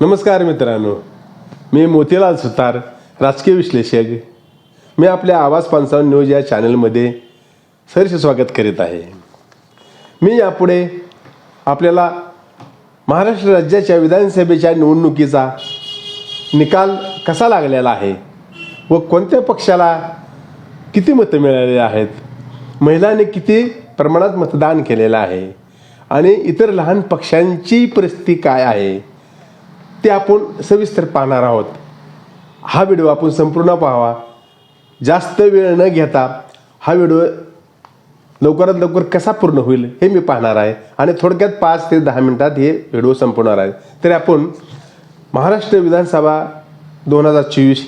नमस्कार मित्रांनो. मी मोतीलाल सुतार राजकीय विश्लेषक. मी आपल्या आवाज पंचावन्न न्यूज या चॅनलमध्ये सहर्ष स्वागत करीत आहे. मी यापुढे आपल्याला महाराष्ट्र राज्याच्या विधानसभेच्या निवडणुकीचा निकाल कसा लागलेला आहे व कोणत्या पक्षाला किती मतं मिळालेली आहेत महिलांनी किती प्रमाणात मतदान केलेलं आहे आणि इतर लहान पक्षांची परिस्थिती काय आहे ते आपण सविस्तर पाहणार आहोत. हा व्हिडिओ आपण संपूर्ण पाहावा. जास्त वेळ न घेता हा व्हिडिओ लवकरात लवकर कसा पूर्ण होईल हे मी पाहणार आहे. आणि थोडक्यात पाच ते दहा मिनिटात हे व्हिडिओ संपवणार आहे. तरी आपण महाराष्ट्र विधानसभा दोन हजार चोवीस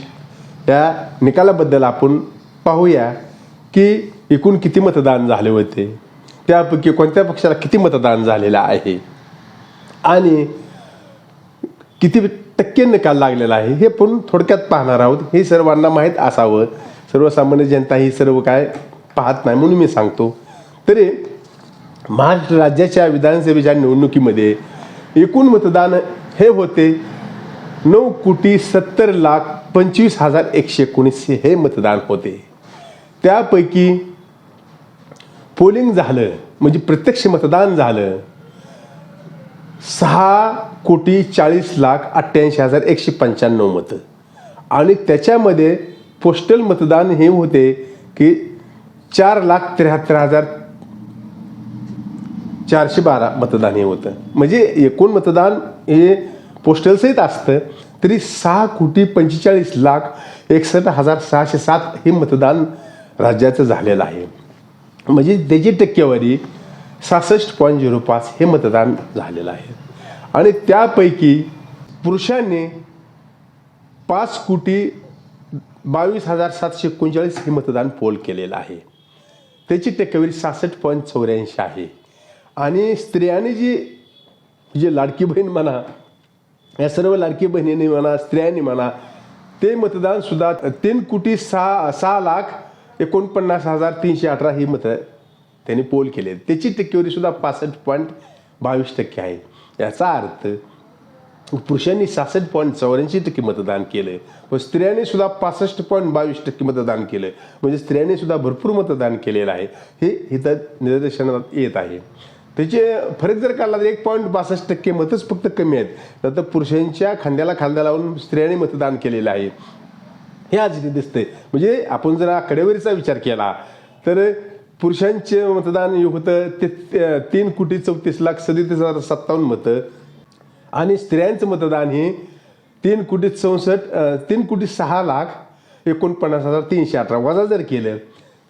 या निकालाबद्दल आपण पाहूया की एकूण किती मतदान झाले होते. त्यापैकी कोणत्या पक्षाला किती मतदान झालेलं आहे? आणि किती टक्के निकाल लागलेला आहे हे पण थोडक्यात पाहणार आहोत. हे सर्वांना माहीत असावं. सर्वसामान्य जनता ही सर्व काय पाहत नाही म्हणून मी सांगतो. तरी महाराष्ट्र राज्याच्या विधानसभेच्या निवडणुकीमध्ये एकूण मतदान हे होते नऊ कोटी सत्तर लाख पंचवीस हजार एकशे एकोणीस हे मतदान होते. त्यापैकी पोलिंग झालं म्हणजे प्रत्यक्ष मतदान झालं सहा कोटी चाळीस लाख अठ्ठ्याऐंशी हजार एकशे पंच्याण्णव मतं. आणि त्याच्यामध्ये पोस्टल मतदान हे होते की चार लाख त्र्याहत्तर हजार चारशे बारा मतदान हे होतं. म्हणजे एकूण मतदान हे पोस्टलसहित असतं तरी सहा कोटी पंचेचाळीस लाख एकसष्ट हजार सहाशे सात हे मतदान राज्याचं झालेलं आहे. म्हणजे त्याची टक्केवारी सहासष्ट पॉईंट झिरो पाच हे मतदान झालेलं आहे. आणि त्यापैकी पुरुषांनी पाच कोटी बावीस हजार सातशे एकोणचाळीस हे मतदान पोल केलेलं आहे. त्याची टक्केवारी सहासष्ट पॉईंट चौऱ्याऐंशी आहे. आणि स्त्रियांनी जी जे लाडकी बहीण म्हणा या सर्व लाडकी बहिणींनी म्हणा स्त्रियांनी म्हणा ते मतदानसुद्धा तीन कोटी सहा सहा लाख एकोणपन्नास हजार तीनशे अठरा ही मतं त्यांनी पोल केले. त्याची टक्केवारी सुद्धा पासष्ट पॉईंट बावीस टक्के आहे. याचा अर्थ पुरुषांनी सहासष्ट पॉईंट चौऱ्याऐंशी टक्के मतदान केलं व स्त्रियांनी सुद्धा पासष्ट पॉईंट बावीस टक्के मतदान केलं म्हणजे स्त्रियांनी सुद्धा भरपूर मतदान केलेलं आहे. हे इथं निदर्शनात येत आहे. त्याचे फरक जर काढला तर एक पॉईंट बासष्ट टक्के मतच फक्त कमी आहेत. नंतर पुरुषांच्या खांद्याला खांदा लावून स्त्रियांनी मतदान केलेलं आहे. हे आज इथे दिसतंय. म्हणजे आपण जर आकडेवारीचा विचार केला तर पुरुषांचे मतदान होतं ते तीन कोटी चौतीस लाख सदतीस हजार सत्तावन्न मतं. आणि स्त्रियांचं मतदान हे तीन कोटी चौसष्ट तीन कोटी सहा लाख एकोणपन्नास हजार तीनशे अठरा वजा जर केलं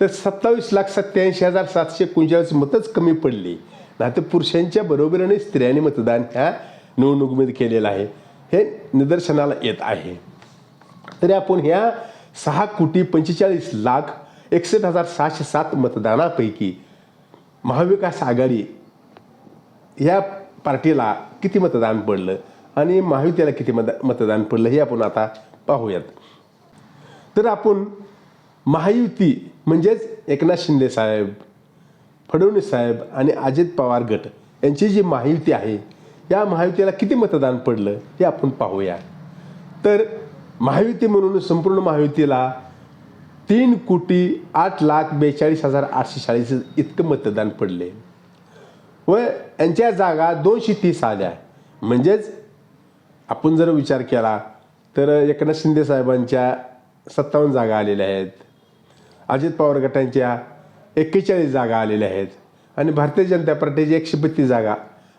तर सत्तावीस लाख सत्याऐंशी हजार सातशे एकोणचाळीस मतच कमी पडली. नाही तर पुरुषांच्या बरोबरीने स्त्रियांनी मतदान ह्या निवडणुकीमध्ये केलेलं आहे. हे निदर्शनाला येत आहे. तरी आपण ह्या सहा कोटी पंचेचाळीस लाख एकसष्ट हजार सहाशे सात मतदानापैकी महाविकास आघाडी ह्या पार्टीला किती मतदान पडलं आणि महायुतीला किती मत मतदान पडलं हे आपण आता पाहूयात. तर आपण महायुती म्हणजेच एकनाथ शिंदे साहेब फडणवीस साहेब आणि अजित पवार गट यांची जी महायुती आहे या महायुतीला किती मतदान पडलं हे आपण पाहूया. तर महायुती म्हणून संपूर्ण महायुतीला तीन कोटी आठ लाख बेचाळीस हजार आठशे चाळीस इतकं मतदान पडले. व यांच्या जागा दोनशे तीस आल्या. म्हणजेच आपण जर विचार केला तर एकनाथ शिंदे साहेबांच्या सत्तावन्न जागा आलेल्या आहेत. अजित पवार गटांच्या एक्केचाळीस जागा आलेल्या आहेत. आणि भारतीय जनता पार्टीची एकशे बत्तीस जागा.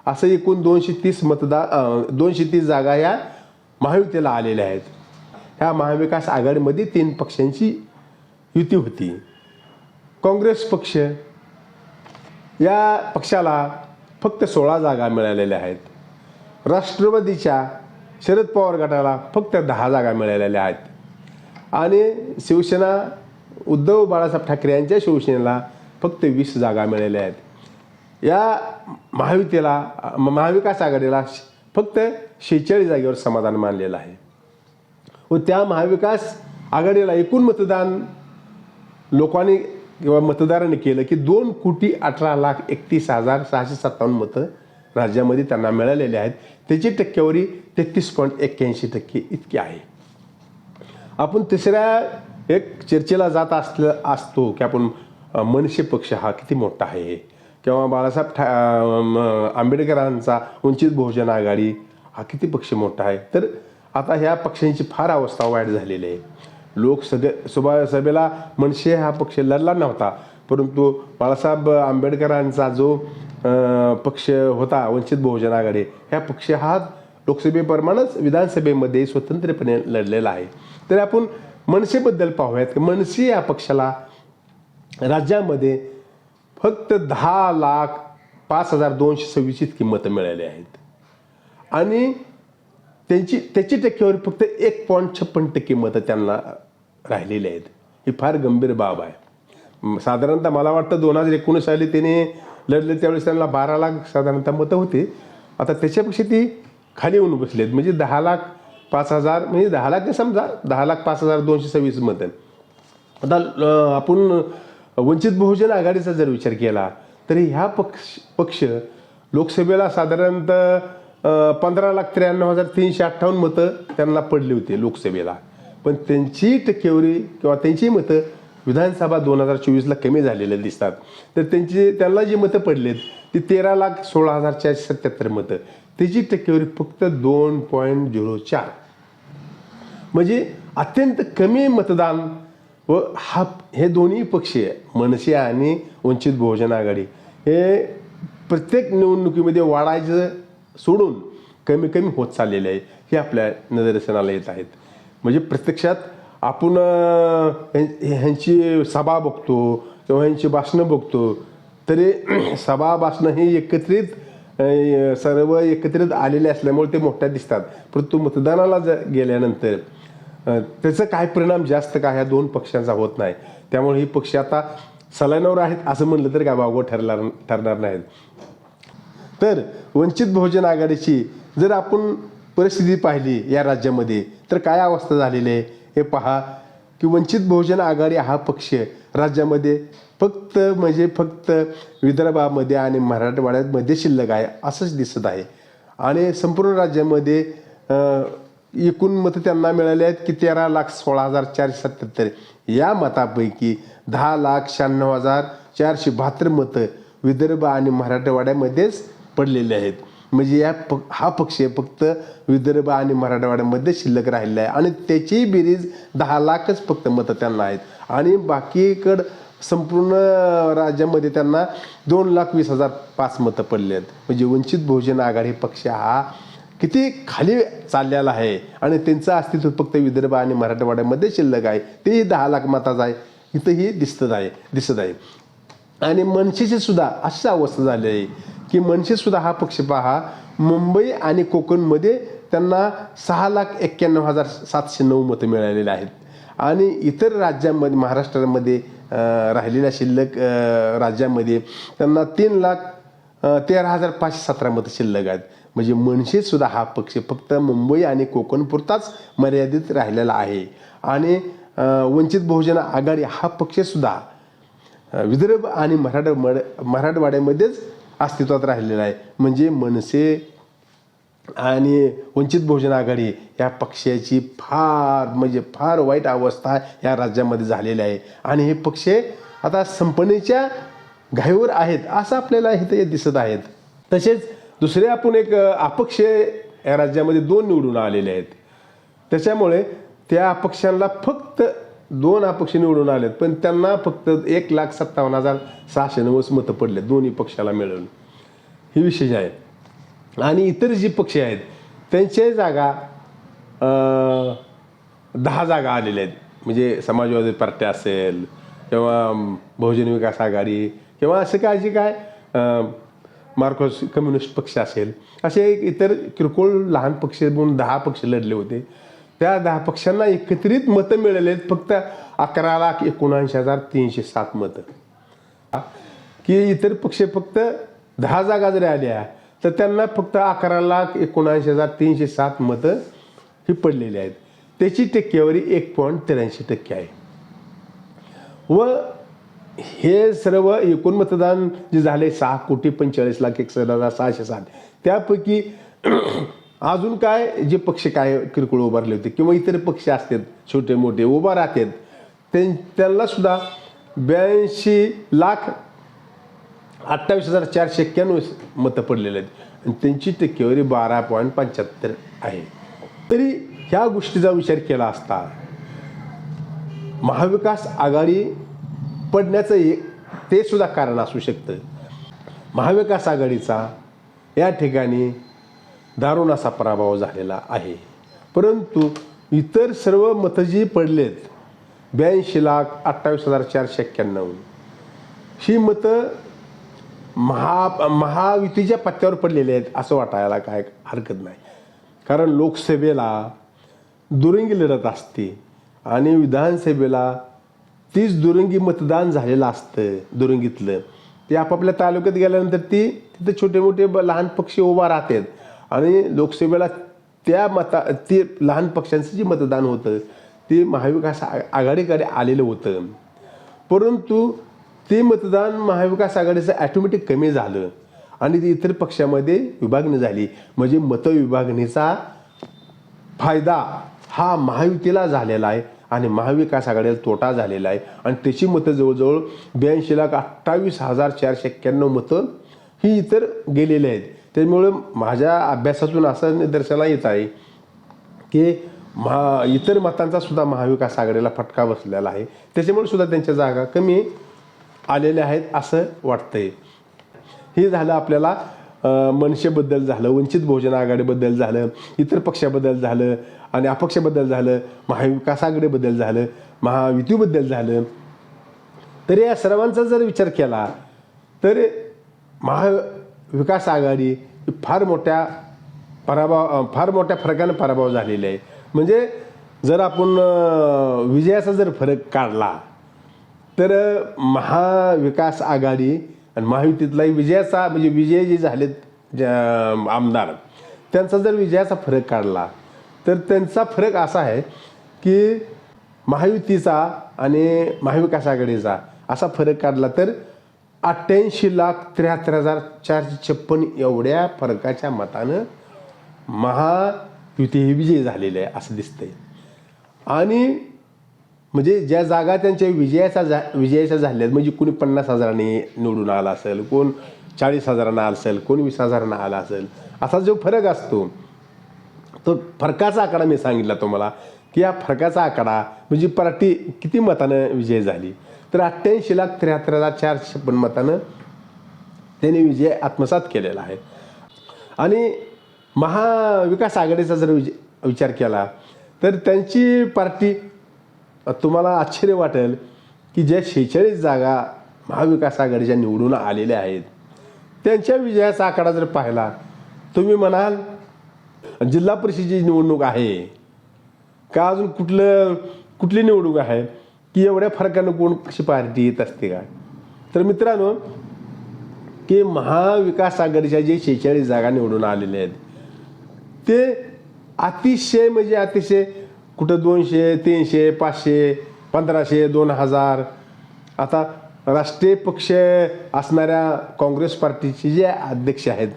असं एकूण दोनशे तीस मतदार दोनशे तीस जागा ह्या महायुतीला आलेल्या आहेत. ह्या महाविकास आघाडीमध्ये तीन पक्षांची युती होती. काँग्रेस पक्ष या पक्षाला फक्त सोळा जागा मिळालेल्या आहेत. राष्ट्रवादीच्या शरद पवार गटाला फक्त दहा जागा मिळालेल्या आहेत. आणि शिवसेना उद्धव बाळासाहेब ठाकरे यांच्या शिवसेनेला फक्त वीस जागा मिळाल्या आहेत. या महायुतीला महाविकास आघाडीला श- फक्त शेहेचाळीस जागेवर समाधान मानलेलं आहे. व त्या महाविकास आघाडीला एकूण मतदान लोकांनी किंवा मतदारांनी केलं की दोन कोटी अठरा लाख एकतीस हजार सहाशे सत्तावन्न मतं राज्यामध्ये त्यांना मिळालेले आहेत. त्याची टक्केवारी तेहतीस पॉईंट एक्क्याऐंशी टक्के इतकी आहे. आपण तिसऱ्या एक चर्चेला जात असलं असतो की आपण मनसे पक्ष हा किती मोठा आहे. किंवा बाळासाहेब ठा आंबेडकरांचा वंचित बहुजन आघाडी हा किती पक्ष मोठा आहे. तर आता ह्या पक्षांची फार अवस्था वाईट झालेली आहे. लोकसभे सभा सभेला मनसे हा पक्ष लढला नव्हता. परंतु बाळासाहेब आंबेडकरांचा जो पक्ष होता वंचित बहुजन आघाडी ह्या पक्ष हा लोकसभेप्रमाणेच विधानसभेमध्ये स्वतंत्रपणे लढलेला आहे. तर आपण मनसेबद्दल पाहूयात की मनसे या पक्षाला राज्यामध्ये फक्त दहा लाख पाच हजार दोनशे सव्वीस इतकी मतं मिळाली आहेत. आणि त्यांची त्याची टक्केवारी फक्त एक पॉईंट छप्पन टक्के मतं त्यांना राहिलेले आहेत. ही फार गंभीर बाब आहे. साधारणतः मला वाटतं दोन हजार एकोणीस साली त्याने लढले त्यावेळेस त्यांना बारा लाख साधारणतः मतं होती. आता त्याच्यापेक्षा ती खाली येऊन बसलेत म्हणजे दहा लाख पाच हजार म्हणजे दहा लाख ते समजा दहा लाख पाच हजार दोनशे सव्वीस मतं आता आपण वंचित बहुजन आघाडीचा जर विचार केला तरी ह्या पक्ष पक्ष लोकसभेला साधारणतः पंधरा लाख त्र्याण्णव हजार तीनशे अठ्ठावन्न मतं त्यांना पडली होती लोकसभेला. पण त्यांची टक्केवारी किंवा त्यांची मतं विधानसभा दोन हजार चोवीसला कमी झालेले दिसतात. तर त्यांची त्यांना जी मतं पडलेत ती तेरा लाख सोळा हजार चारशे सत्याहत्तर मतं. त्याची टक्केवारी फक्त दोन पॉईंट झिरो चार. म्हणजे अत्यंत कमी मतदान व हा हे दोन्ही पक्ष मनसे आणि वंचित बहुजन आघाडी हे प्रत्येक निवडणुकीमध्ये वाढायचं सोडून कमी कमी होत चाललेले आहे हे आपल्या निदर्शनाला येत आहेत. म्हणजे प्रत्यक्षात आपण ह्यांची सभा बघतो किंवा ह्यांची भाषणं बघतो तरी सभा भाषणं ही एकत्रित सर्व एकत्रित आलेले असल्यामुळे ते मोठ्या दिसतात. परंतु मतदानाला ज गेल्यानंतर त्याचा काय परिणाम जास्त काय ह्या दोन पक्षांचा होत नाही. त्यामुळे ही पक्ष आता सलानावर आहेत असं म्हणलं तर काय वावगं ठरणार ठरणार नाहीत. तर वंचित बहुजन आघाडीची जर आपण परिस्थिती पाहिली या राज्यामध्ये तर काय अवस्था झालेली आहे? हे पहा. की वंचित बहुजन आघाडी हा पक्ष राज्यामध्ये फक्त म्हणजे फक्त विदर्भामध्ये आणि मराठवाड्यामध्ये शिल्लक आहे असंच दिसत आहे. आणि संपूर्ण राज्यामध्ये एकूण मतं त्यांना मिळाले आहेत की तेरा लाख सोळा हजार चारशे सत्याहत्तर. या मतापैकी दहा लाख शहाण्णव हजार चारशे बहात्तर मतं विदर्भ आणि मराठवाड्यामध्येच पडलेले आहेत. म्हणजे या प हा पक्ष फक्त विदर्भ आणि मराठवाड्यामध्ये शिल्लक राहिलेला आहे. आणि त्याची बेरीज दहा लाखच फक्त मतं त्यांना आहेत. आणि बाकीकडं संपूर्ण राज्यामध्ये त्यांना दोन लाख वीस हजार पाच मतं पडले आहेत. म्हणजे वंचित बहुजन आघाडी पक्ष हा किती खाली चाललेला आहे. आणि त्यांचं अस्तित्व फक्त विदर्भ आणि मराठवाड्यामध्ये शिल्लक आहे. तेही दहा लाख मताचं आहे. इथंही दिसत आहे दिसत आहे. आणि मनसेची सुद्धा अशी अवस्था झाली आहे. की मनसेसुद्धा हा पक्ष पहा मुंबई आणि कोकणमध्ये त्यांना सहा लाख एक्क्याण्णव हजार सातशे नऊ मतं मिळालेली आहेत. आणि इतर राज्यांमध्ये महाराष्ट्रामध्ये राहिलेल्या शिल्लक राज्यामध्ये त्यांना तीन लाख तेरा हजार पाचशे सतरा मतं शिल्लक आहेत. म्हणजे मनसेसुद्धा हा पक्ष फक्त मुंबई आणि कोकणपुरताच मर्यादित राहिलेला आहे. आणि वंचित बहुजन आघाडी हा पक्षसुद्धा विदर्भ आणि मराठा मराठवाड्यामध्येच अस्तित्वात राहिलेला आहे. म्हणजे मनसे आणि वंचित बहुजन आघाडी या पक्षाची फार म्हणजे फार वाईट अवस्था या राज्यामध्ये झालेली आहे. आणि हे पक्ष आता संपनेच्या घाईवर आहेत असं आपल्याला इथं दिसत आहेत. तसेच दुसरे आपण एक अपक्ष या राज्यामध्ये दोन निवडून आलेले आहेत. त्याच्यामुळे त्या अपक्षांना फक्त दोन अपक्ष निवडून आलेत पण त्यांना फक्त एक लाख सत्तावन्न हजार सहाशे नव्वद मतं पडले दोन्ही पक्षाला मिळून. ही विशेष आहे आणि इतर जी पक्ष आहेत त्यांच्या जागा दहा जागा आलेल्या आहेत. म्हणजे समाजवादी पार्टी असेल किंवा बहुजन विकास आघाडी किंवा असं काय जे काय मार्क्स कम्युनिस्ट पक्ष असेल असे एक इतर किरकोळ लहान पक्ष म्हणून दहा पक्ष लढले होते. त्या दहा पक्षांना एकत्रित मतं मिळाले आहेत. फक्त अकरा लाख एकोणऐंशी हजार तीनशे सात मतं. की इतर पक्ष फक्त दहा जागा जरी आल्या तर त्यांना फक्त अकरा लाख एकोणऐंशी हजार तीनशे सात मतं ही पडलेली आहेत. त्याची टक्केवारी एक पॉईंट त्र्याऐंशी टक्के आहे. व हे सर्व एकूण मतदान जे झाले सहा कोटी पंचेचाळीस लाख एकसष्ट हजार सहाशे साठ त्यापैकी अजून काय जे पक्ष काय किरकोळ उभारले होते किंवा इतर पक्ष असतात छोटे मोठे उभा राहतात त्यां त्यांना सुद्धा ब्याऐंशी लाख अठ्ठावीस हजार चारशे एक्क्याण्णव मतं पडलेली आहेत. आणि त्यांची टक्केवारी बारा पॉईंट पंच्याहत्तर आहे. तरी ह्या गोष्टीचा विचार केला असता महाविकास आघाडी पडण्याचं एक ते सुद्धा कारण असू शकतं. महाविकास आघाडीचा या ठिकाणी दारुण असा पराभव झालेला आहे. परंतु इतर सर्व मतं जी पडलेत ब्याऐंशी लाख अठ्ठावीस हजार चारशे एक्क्याण्णव. ही मतं महा महायुतीच्या पत्त्यावर पडलेले आहेत असं वाटायला काय हरकत नाही. कारण लोकसभेला दुरंगी लढत असते आणि विधानसभेला तीच दुरंगी मतदान झालेलं असतं दुरंगीतलं. ते आपापल्या तालुक्यात गेल्यानंतर ती तिथं छोटे मोठे ब- लहान पक्षी उभा राहतात. आणि लोकसभेला त्या मता ते लहान पक्षांचं जे मतदान होतं ते महाविकास आ- आघाडीकडे आलेलं होतं. परंतु ते मतदान महाविकास आघाडीचं ॲटोमॅटिक कमी झालं आणि ते इतर पक्षामध्ये विभागणी झाली. म्हणजे मतविभागणीचा फायदा हा महायुतीला झालेला आहे आणि महाविकास आघाडीला तोटा झालेला आहे. आणि त्याची मतं जवळजवळ ब्याऐंशी लाख अठ्ठावीस हजार चारशे एक्क्याण्णव मतं ही इतर गेलेली आहेत. त्यामुळं माझ्या अभ्यासातून असं निदर्शनाला येत आहे की महा इतर मतांचा सुद्धा महाविकास आघाडीला फटका बसलेला आहे. त्याच्यामुळे सुद्धा त्यांच्या जागा कमी आलेल्या आहेत असं वाटतंय. हे झालं आपल्याला मनसेबद्दल झालं वंचित बहुजन आघाडीबद्दल झालं इतर पक्षाबद्दल झालं आणि अपक्षाबद्दल झालं महाविकास आघाडीबद्दल झालं महायुतीबद्दल झालं. तर या सर्वांचा जर विचार केला तर महा विकास आघाडी फार मोठ्या पराभव फार मोठ्या फरकानं पराभव झालेला आहे. म्हणजे जर आपण विजयाचा जर फरक काढला तर महाविकास आघाडी आणि महायुतीतलाही विजयाचा म्हणजे विजय जे झालेत ज्या- आमदार त्यांचा जर विजयाचा फरक काढला तर त्यांचा फरक असा आहे की महायुतीचा आणि महाविकास आघाडीचा असा फरक काढला तर अठ्ठ्याऐंशी लाख त्र्याहत्तर हजार चारशे छप्पन एवढ्या फरकाच्या मतानं महायुती ही विजयी झालेली आहे असं दिसतंय. आणि म्हणजे ज्या जागा त्यांच्या विजयाचा जा विजयाच्या झाल्या आहेत, म्हणजे कोणी पन्नास हजारांनी निवडून आला असेल कोण चाळीस हजारांना आला असेल कोण वीस हजारांना आला असेल असा जो फरक असतो तो फरकाचा आकडा मी सांगितला तुम्हाला की या फरकाचा आकडा म्हणजे पार्टी किती मतानं विजय झाली? तर अठ्ठ्याऐंशी लाख त्र्याहत्तर हजार चारशे छप्पन मतानं त्यांनी विजय आत्मसात केलेला आहे. आणि महाविकास आघाडीचा जर विज विचार केला तर त्यांची पार्टी तुम्हाला आश्चर्य वाटेल की ज्या शेहेचाळीस जागा महाविकास आघाडीच्या निवडून आलेल्या आहेत त्यांच्या विजयाचा आकडा जर पाहिला तुम्ही म्हणाल जिल्हा परिषदेची निवडणूक आहे का? अजून कुठलं कुठली निवडणूक आहे? की एवढ्या फरकानं कोण कशी पार्टी येत असते का? तर मित्रांनो की महाविकास आघाडीच्या जे शेहेचाळीस जागा निवडून आलेल्या आहेत ते अतिशय म्हणजे अतिशय कुठं दोनशे तीनशे पाचशे पंधराशे दोन हजार. आता राष्ट्रीय पक्ष असणाऱ्या काँग्रेस पार्टीचे जे अध्यक्ष आहेत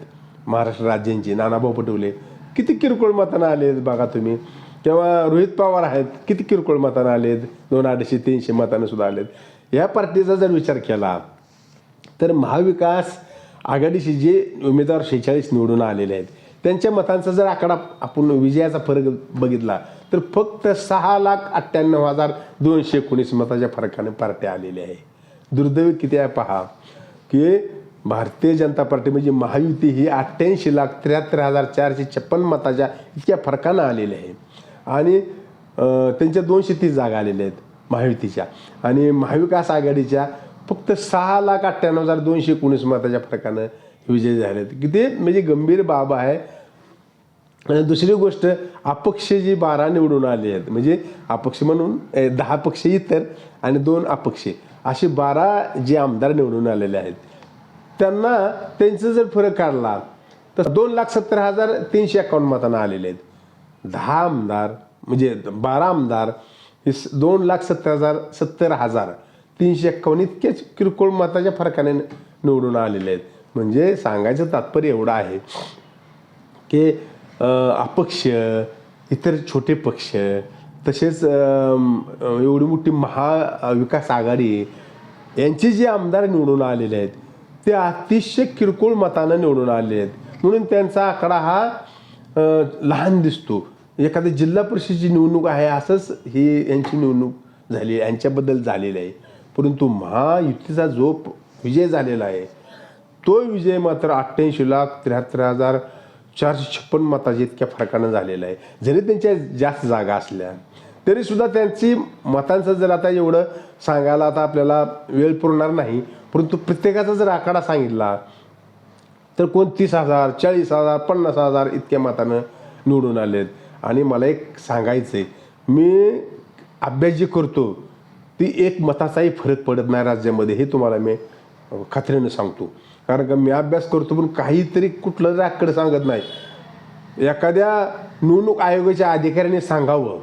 महाराष्ट्र राज्यांचे नानाभाऊ पटोले किती किरकोळ मतानं आहेत बघा तुम्ही. किंवा रोहित पवार आहेत. किती किरकोळ मतानं आलेत? दोन अडीचशे तीनशे मतानं सुद्धा आलेत. या पार्टीचा जर विचार केला तर महाविकास आघाडीशी जे उमेदवार शेहेचाळीस निवडून आलेले आहेत त्यांच्या मतांचा जर आकडा आपण विजयाचा फरक बघितला तर फक्त सहा लाख अठ्ठ्याण्णव हजार दोनशे एकोणीस मताच्या फरकाने पार्टी आलेल्या आहे दुर्दैवी किती आहे पहा की भारतीय जनता पार्टी म्हणजे महायुती ही अठ्ठ्याऐंशी लाख त्र्याहत्तर हजार चारशे छप्पन मताच्या इतक्या फरकानं आलेली आहे. आणि त्यांच्या दोनशे तीस जागा आलेल्या आहेत महायुतीच्या. आणि महाविकास आघाडीच्या फक्त सहा लाख अठ्ठ्याण्णव हजार दोनशे एकोणीस मताच्या फरकानं विजय झाले आहेत किती? म्हणजे गंभीर बाब आहे. आणि दुसरी गोष्ट अपक्ष जी बारा निवडून आले आहेत म्हणजे अपक्ष म्हणून दहा पक्ष इतर आणि दोन अपक्ष असे बारा जे आमदार निवडून आलेले आहेत त्यांना त्यांचं जर फरक काढला तर दोन लाख सत्तर हजार तीनशे अकाउंट मतांना आलेले आहेत. दहा आमदार म्हणजे बारा आमदार हे स- दोन लाख सत्तर हजार सत्तर हजार तीनशे एक्कावन्न इतकेच किरकोळ मताच्या फरकाने निवडून आलेले आहेत. म्हणजे सांगायचं तात्पर्य एवढं आहे की अपक्ष इतर छोटे पक्ष तसेच एवढी मोठी महाविकास आघाडी यांचे जे आमदार निवडून आलेले आहेत ते अतिशय किरकोळ मतानं निवडून आलेले आहेत. म्हणून त्यांचा आकडा हा लहान दिसतो. म्हणजे एखादी जिल्हा परिषदेची निवडणूक आहे असंच ही यांची निवडणूक झाली यांच्याबद्दल झालेली आहे. परंतु महायुतीचा जो विजय झालेला आहे तो विजय मात्र अठ्ठ्याऐंशी लाख त्र्याहत्तर हजार चारशे छप्पन मताच्या इतक्या फरकानं झालेला आहे. जरी त्यांच्या जास्त जागा असल्या तरीसुद्धा त्यांची मतांचं जर आता एवढं सांगायला आता आपल्याला वेळ पुरणार नाही परंतु प्रत्येकाचा जर आकडा सांगितला तर कोण तीस हजार चाळीस हजार पन्नास हजार इतक्या मतानं निवडून आलेत. आणि मला एक सांगायचं आहे मी अभ्यास जे करतो ती एक मताचाही फरक पडत नाही राज्यामध्ये हे तुम्हाला मी खात्रीनं सांगतो. कारण का मी अभ्यास करतो पण काहीतरी कुठलं राकडं सांगत नाही. एखाद्या निवडणूक आयोगाच्या अधिकाऱ्याने सांगावं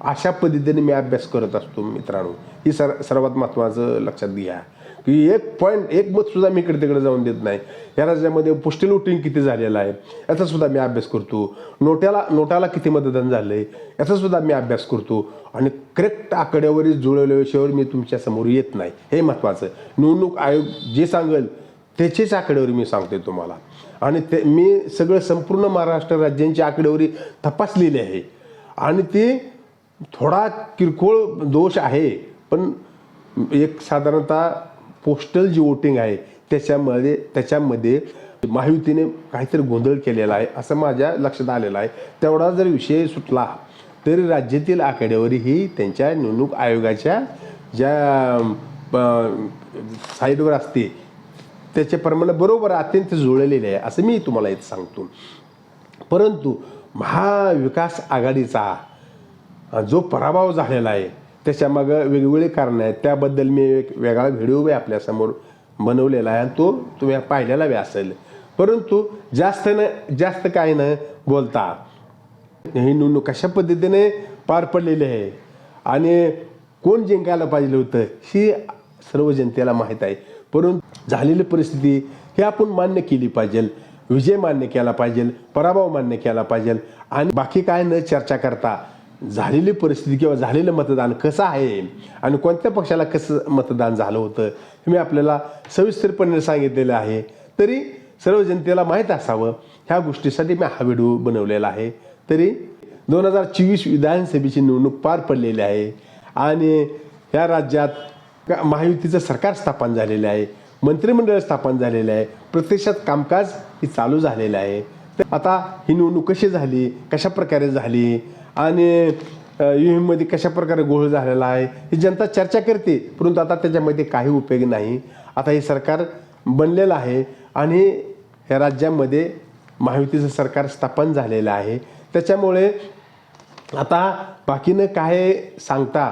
अशा पद्धतीने मी अभ्यास करत असतो मित्रांनो. ही सर सर्वात महत्त्वाचं लक्षात घ्या. की एक पॉईंट एक मत सुद्धा मी इकडे तिकडे जाऊन देत नाही. या राज्यामध्ये पोस्टल वोटिंग किती झालेलं आहे याचा सुद्धा मी अभ्यास करतो. नोट्याला नोटाला किती मतदान झालं आहे याचा सुद्धा मी अभ्यास करतो. आणि करेक्ट आकड्यावरील जुळवल्या विषयावर मी तुमच्यासमोर येत नाही. हे महत्त्वाचं निवडणूक आयोग जे सांगेल त्याचेच आकडेवारी मी सांगते तुम्हाला. आणि ते मी सगळं संपूर्ण महाराष्ट्र राज्यांची आकडेवारी तपासलेली आहे. आणि ती थोडा किरकोळ दोष आहे. पण एक साधारणतः पोस्टल जी वोटिंग आहे त्याच्यामध्ये त्याच्यामध्ये महायुतीने काहीतरी गोंधळ केलेला आहे असं माझ्या लक्षात आलेलं आहे. तेवढा जर विषय सुटला तरी राज्यातील आकडेवारी ही त्यांच्या निवडणूक आयोगाच्या ज्या साईडवर असते त्याच्याप्रमाणे बरोबर अत्यंत जुळलेले आहे असं मी तुम्हाला इथं सांगतो. परंतु महाविकास आघाडीचा जो पराभव झालेला आहे त्याच्यामागं वेगवेगळी कारणं आहेत. त्याबद्दल मी एक वेगळा व्हिडिओ बी आपल्यासमोर बनवलेला आहे आणि तो तुम्ही पाहिलेला बी असेल. परंतु जास्त न जास्त काय न बोलता ही निवडणूक कशा पद्धतीने पार पडलेली आहे आणि कोण जिंकायला पाहिजे होतं ही सर्व जनतेला माहीत आहे. परंतु झालेली परिस्थिती ही आपण मान्य केली पाहिजे विजय मान्य केला पाहिजे पराभव मान्य केला पाहिजे आणि बाकी काय न चर्चा करता झालेली परिस्थिती किंवा झालेलं मतदान कसं आहे आणि कोणत्या पक्षाला कसं मतदान झालं होतं हे मी आपल्याला सविस्तरपणे सांगितलेलं आहे. तरी सर्व जनतेला माहीत असावं ह्या गोष्टीसाठी मी हा व्हिडिओ बनवलेला आहे. तरी दोन हजार चोवीस विधानसभेची निवडणूक पार पडलेली आहे आणि ह्या राज्यात का- महायुतीचं सरकार स्थापन झालेलं आहे मंत्रिमंडळ स्थापन झालेलं आहे प्रत्यक्षात कामकाज ही चालू झालेलं आहे. तर आता ही निवडणूक कशी झाली कशा प्रकारे झाली आणि युहीमध्ये कशा प्रकारे गोळ झालेला आहे ही जनता चर्चा करते परंतु आता त्याच्यामध्ये काही उपयोग नाही. आता हे सरकार बनलेलं आहे आणि ह्या राज्यामध्ये महायुतीचं सरकार स्थापन झालेलं आहे. त्याच्यामुळे आता बाकीनं काय सांगता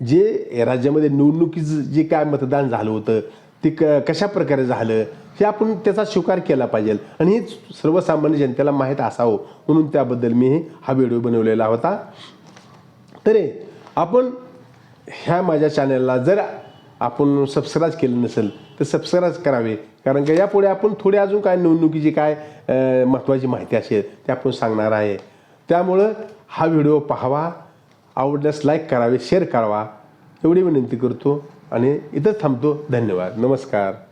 जे राज्यामध्ये निवडणुकीचं जे काय मतदान झालं होतं ती क कशा प्रकारे झालं हे आपण त्याचा स्वीकार केला पाहिजे. आणि हे सर्वसामान्य जनतेला माहीत असावं. म्हणून त्याबद्दल मी हा व्हिडिओ बनवलेला होता. तरी आपण ह्या माझ्या चॅनलला जर आपण सबस्क्राईब केलं नसेल तर सबस्क्राईब करावे. कारण का यापुढे आपण थोडी अजून काय निवडणुकीची काय महत्त्वाची माहिती असेल ते आपण सांगणार आहे. त्यामुळं हा व्हिडिओ पाहावा. आवडल्यास लाईक करावे शेअर करावा. एवढी विनंती करतो. आणि इथंच थांबतो. धन्यवाद. नमस्कार.